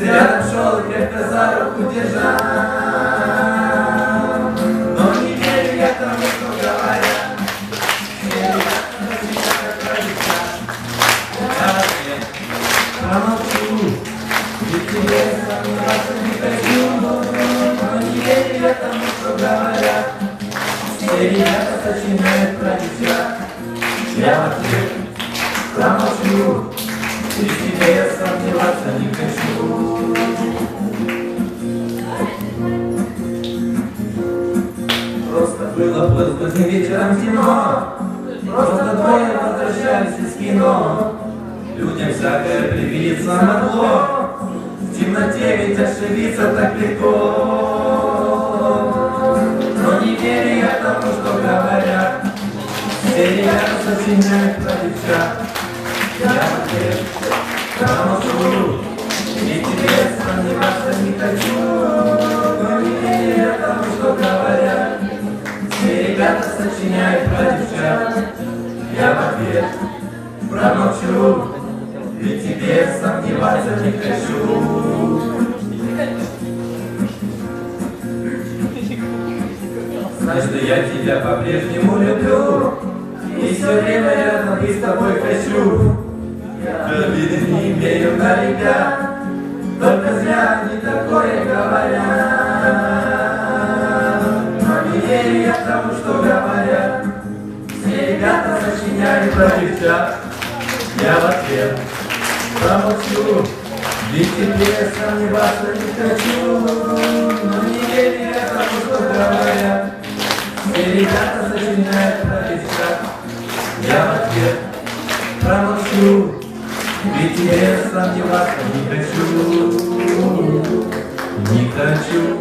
Рядом шел и крепко за руку держал Но не верю я тому, что говорят Все ребята меня как родители Я в ответ промолчу Ведь тебе сомневаться не хочу Но не верю я тому, что говорят Все ребята сочиняют про тебя Я в ответ промолчу И в тебе я сомневаться не хочу Просто было поздно вечером темно Просто двое возвращались из кино. Людям всякое привидеться могло В темноте ведь ошибиться так легко. Но не верю я тому, что говорят. Все ребята сочиняют про девчат Я в промолчу И тебе сомневаться не хочу Но не верю я тому, что говорят Все ребята сочиняют про девчат Я в ответ промолчу Ведь тебе сомневаться не хочу Знаешь, что я тебя по-прежнему люблю И все время рядом быть с тобой хочу Я виды не имею на ребят Только зря они такое говорят Но не верю я тому, что говорят Все ребята сочиняют про девчат Я в ответ промолчу Ведь тебе сомневаться не хочу Но не верю я тому, что говорят Все ребята сочиняют про девчат Я в ответ ведь я сомневаться не хочу, не хочу.